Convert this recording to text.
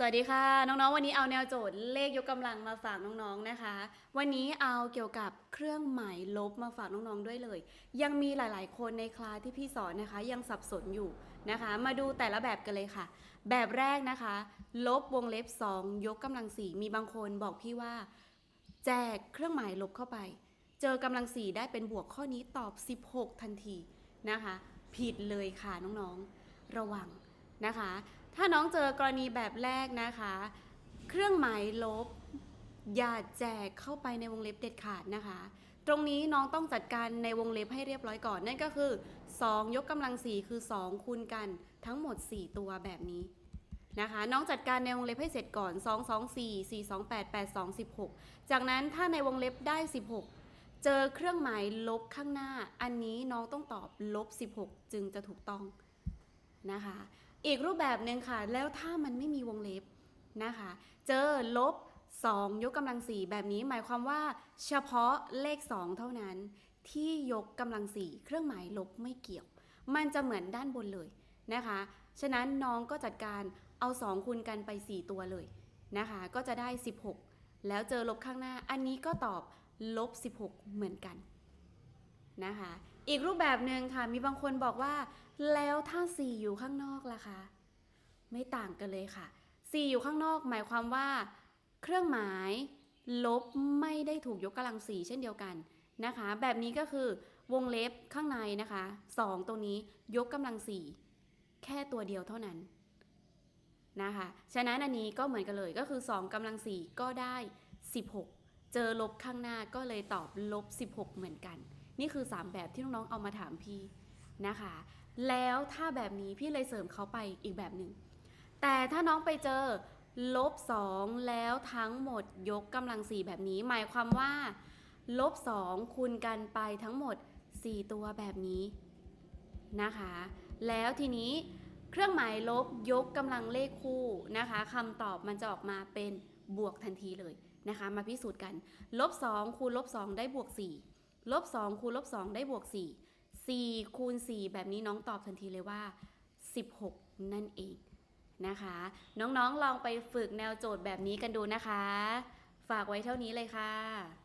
สวัสดีค่ะ น้องๆ วันนี้เอาแนวโจทย์เลขยกกำลังมาฝากน้องๆนะคะ วันนี้เอาเกี่ยวกับเครื่องหมายลบมาฝากน้องๆด้วยเลย ยังมีหลายๆ คนในคลาสที่พี่สอนนะคะ ยังสับสนอยู่นะคะ มาดูแต่ละแบบกันเลยค่ะ แบบแรกนะคะ ลบวงเล็บ 2 ยกกำลังสี่มีบางคนบอกพี่ว่า แจกเครื่องหมายลบเข้าไป เจอกำลังสี่ได้เป็นบวกข้อนี้ตอบ 16 ทันทีนะคะ ผิดเลยค่ะน้องๆระวังนะคะถ้าน้องเจอกรณีแบบแรกนะคะ เครื่องหมายลบ อย่าแจกเข้าไปในวงเล็บเด็ดขาดนะคะ ตรงนี้น้องต้องจัดการในวงเล็บให้เรียบร้อยก่อน นั่นก็คือ 2 ยกกำลัง 4 คือ 2 คูณกันทั้งหมด 4 ตัวแบบนี้นะคะน้องจัดการในวงเล็บให้เสร็จก่อน 2 2 4 4 2 8 8 2 16 จากนั้นถ้าในวงเล็บได้ 16 เจอเครื่องหมายลบข้างหน้า อันนี้น้องต้องตอบลบ 16 จึงจะถูกต้องนะคะ อีกรูปแบบหนึ่งค่ะ แล้วถ้ามันไม่มีวงเล็บนะคะ เจอลบ 2 ยกกำลัง4แบบนี้หมายความว่าเฉพาะเลข 2 เท่านั้น ที่ยกกำลัง4เครื่องหมายลบไม่เกี่ยว มันจะเหมือนด้านบนเลยนะคะ ฉะนั้นน้องก็จัดการเอา 2 คูณกันไป 4 ตัวเลยนะคะ ก็จะได้ 16 แล้วเจอลบข้างหน้า อันนี้ก็ตอบลบ 16 เหมือนกันนะคะ อีกรูปแบบหนึ่งค่ะ มีบางคนบอกว่า แล้วถ้า4อยู่ข้างนอกล่ะคะ ไม่ต่างกันเลยค่ะ4อยู่ข้างนอก หมายความว่า เครื่องหมาย ลบไม่ได้ถูกยกกำลัง4เช่นเดียวกันนะคะ แบบนี้ก็คือวงเล็บข้างในนะคะ 2 ตรงนี้ยกกำลัง4แค่ตัวเดียวเท่านั้นนะคะ ฉะนั้นอันนี้ก็เหมือนกันเลยก็คือ2กำลัง4ก็ได้ 16 เจอลบข้างหน้าก็เลยตอบลบ 16 เหมือนกัน นี่คือ 3 แบบที่น้องๆเอามาถามพี่นะคะ แล้วถ้าแบบนี้พี่เลยเสริมเขาไปอีกแบบหนึ่งแต่ถ้าน้องไปเจอลบ2แล้วทั้งหมดยกกำลัง 4 แบบนี้ หมายความว่าลบ2คูณกันไปทั้งหมด 4 ตัวแบบนี้นะคะ แล้วทีนี้เครื่องหมายลบยกกำลังเลขคู่นะคะคำตอบมันจะออกมาเป็นบวกทันทีเลยนะคะ มาพิสูจน์กัน ลบ2คูณลบ2ได้บวก 4 ลบ2คูณลบ2ได้บวก 4 4คูณ4แบบนี้น้องตอบทันทีเลยว่า 16 นั่นเองนะคะ น้องๆลองไปฝึกแนวโจทย์แบบนี้กันดูนะคะ ฝากไว้เท่านี้เลยค่ะ